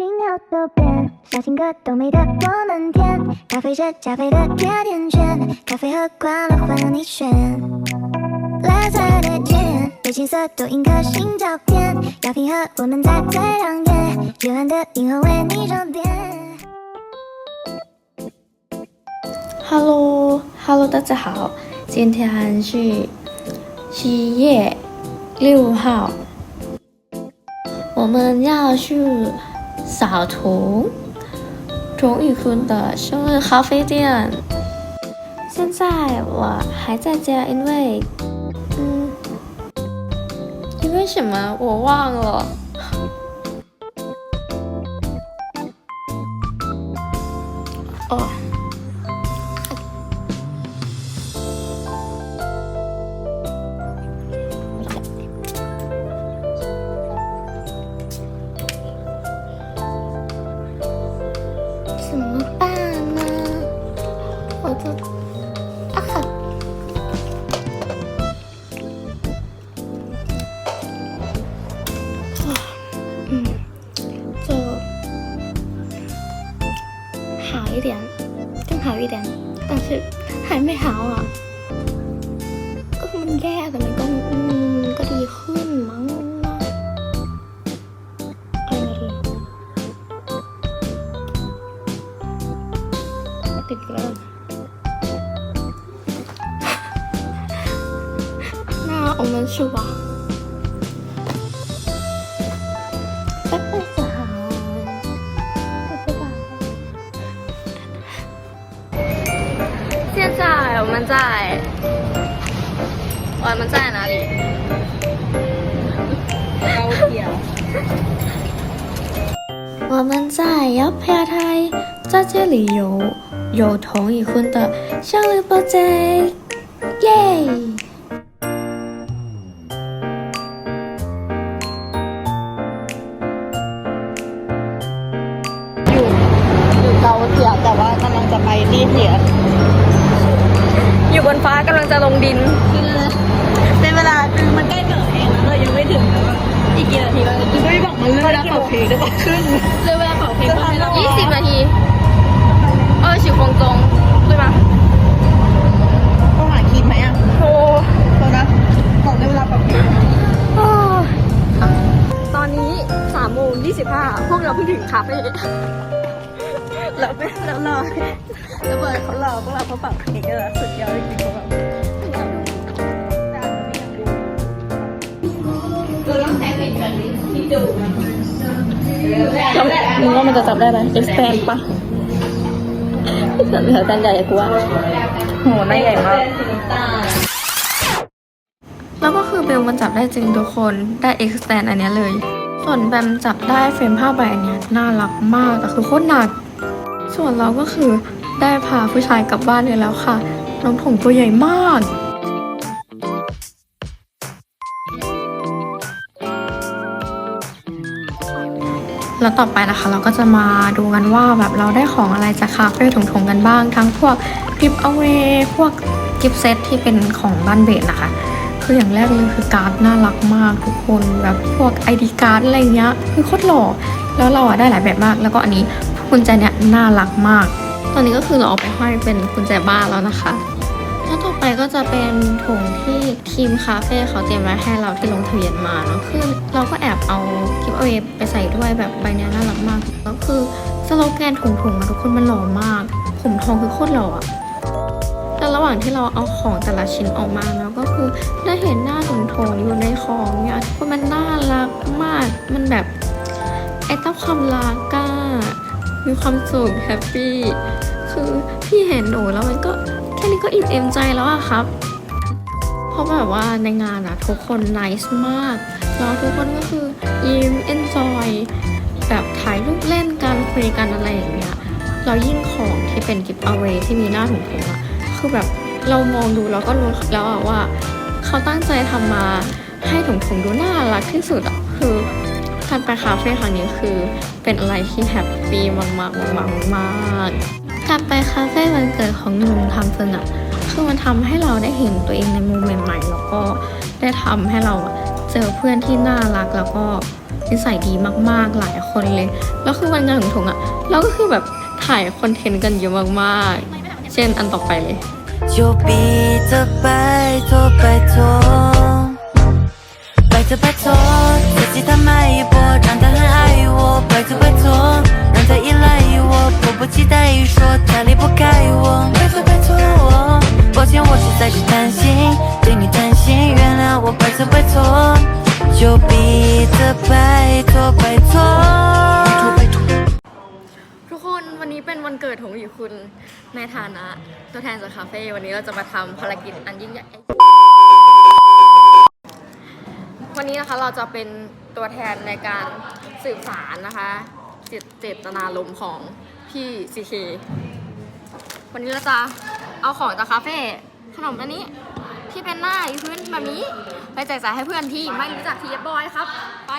心要多变，小情歌都美得我们甜。咖啡是加菲的甜甜圈，咖啡和快乐换了你选。蓝色的天，有青色多印颗心照片，药品和我们在最亮眼，幽暗的银河为你装点。Hello，Hello，大家好，今天是七月六号，我们要去扫图钟玉坤的生日咖啡店。现在我还在家，因为，嗯，因为什么我忘了。哦。一点，但是还没好อ่ะก็คือมันแย่แต่มันก็อืมก็ดีขึ้นมั้งนะเอาไงดี ติดอีกแล้ว那我们去吧。 我们在，我们在哪里？高铁。我们在瑶飘台，在这里有有同已婚的生日 birthday，耶！ อยู่อยู่เกาเทียแต่ว่ากำลังจะไปที่เทีย อยู่บน ฟ้ากำลังจะลงดินคือเป็นเวลาคือมันใกล้เปิดเพลงแล้วเรายังไม่ถึงแล้วอะอีกกี่นาทีเราจะไม่บอกมันเรื่องเวลาเปิดเพลงได้ปะขึ้นเรื่องเวลาเป่าเพลงจะทันแล้วเหรอยี่สิบนาที เออสิบโมงตรง แล้วไม่แล้วรอแล้วเปิดเขารอพวกเราเขาเปิดเพลงกันแล้วสุดยอดจริงๆเขาแบบมึงว่ามันจะจับได้ไหม expand ปะเหลือกันใหญ่กูว่าโหหน้าใหญ่มากแล้วก็คือเบลมันจับได้จริงทุกคนได้ extend อันนี้เลย ส่วนแบมจับได้เฟรมผ้าใบอันเนี้ยน่ารักมากแต่คือโคตรหนัก ส่วนเราก็คือได้พาผู้ชายกลับบ้านเลยแล้วค่ะ น้องผงตัวใหญ่มากแล้วต่อไปนะคะเราก็จะมาดูกันว่าแบบเราได้ของอะไรจากคาเฟ่ถุงๆกันบ้าง ทั้งพวกกิฟต์เอาเวพวกกิฟต์เซตที่เป็นของบ้านเบสนะคะ คืออย่างแรกเลยคือการ์ดน่ารักมากทุกคนแบบพวก ID การ์ดอะไรเงี้ยคือโคตรหล่อแล้วเราอะได้หลายแบบมากแล้วก็อันนี้ กุญแจเนี่ยน่ารักมาก ตอนนี้ก็คือเราเอาไปห้อยเป็นกุญแจบ้านแล้วนะคะแล้วต่อไปก็จะเป็นถุงที่ทีมคาเฟ่เขาเตรียมไว้ให้เราที่ลงทะเบียนมาเนาะคือเราก็แอบเอากิฟต์เอาไปใส่ด้วยแบบใบเนี้ยน่ารักมากแล้วคือสโลแกนถุงๆอะทุกคนมันหล่อมาก ผมทองคือโคตรหล่ออะแต่ระหว่างที่เราเอาของแต่ละชิ้นออกมาแล้วก็คือได้เห็นหน้าถุงโถงอยู่ในของเนี่ยทุกคนมันน่ารักมาก มันแบบไอ้เต้าความรักก้า มีความสุขแฮปปี้คือพี่เห็นหนูแล้วมันก็แค่นี้ก็อิ่มเอมใจแล้วอะครับ เพราะแบบว่าในงานอะทุกคนนิสมากแล้วทุกคนก็คือยิ้มเอนจอยแบบถ่ายรูปเล่นกันคุยกันอะไรอย่างเงี้ยเรายิ่งของที่เป็นกิฟต์เอาไว้ที่มีหน้าถุงถุงอะคือแบบเรามองดูเราก็รู้แล้วอะว่า เขาตั้งใจทำมาให้ถุงถุงดูน่ารักที่สุดอะคือการไปคาเฟ่ครั้งนี้คือ เป็นอะไรที่แฮปปี้มากๆมากๆมากๆการไปคาเฟ่วันเกิดของหนุ่มทำเฟิงอะคือมันทำให้เราได้เห็นตัวเองในมุมใหม่ๆแล้วก็ได้ทำให้เราอะเจอเพื่อนที่น่ารักแล้วก็ นิสัยดีมากๆหลายคนเลย แล้วคือวันงานของถุงอะเราก็คือแบบถ่ายคอนเทนต์กันเยอะมากๆ เช่นอันต่อไปเลย 就逼着拜托拜托，拜托拜托， 迫不及待一说他离不开我，拜托拜托我，抱歉我实在是贪心，对你贪心，原谅我，拜托拜托，就逼着拜托拜托。 ทุกคนวันนี้เป็นวันเกิดของหยีคุณในฐานะ ตัวแทนจากคาเฟ่วันนี้เราจะมาทำภารกิจอันยิ่งใหญ่ วันนี้นะคะเราจะเป็นตัวแทนในการสืบสารนะคะเจตเจตนารมณ์ของ พี่ซีเควันนี้เราจะเอาของจากคาเฟ่ขนมตัวนี้ที่เป็นหน้าอีพื้นแบบนี้ ไปแจกจ่ายให้เพื่อนที่ไม่รู้จักทีเอบอยครับ ไป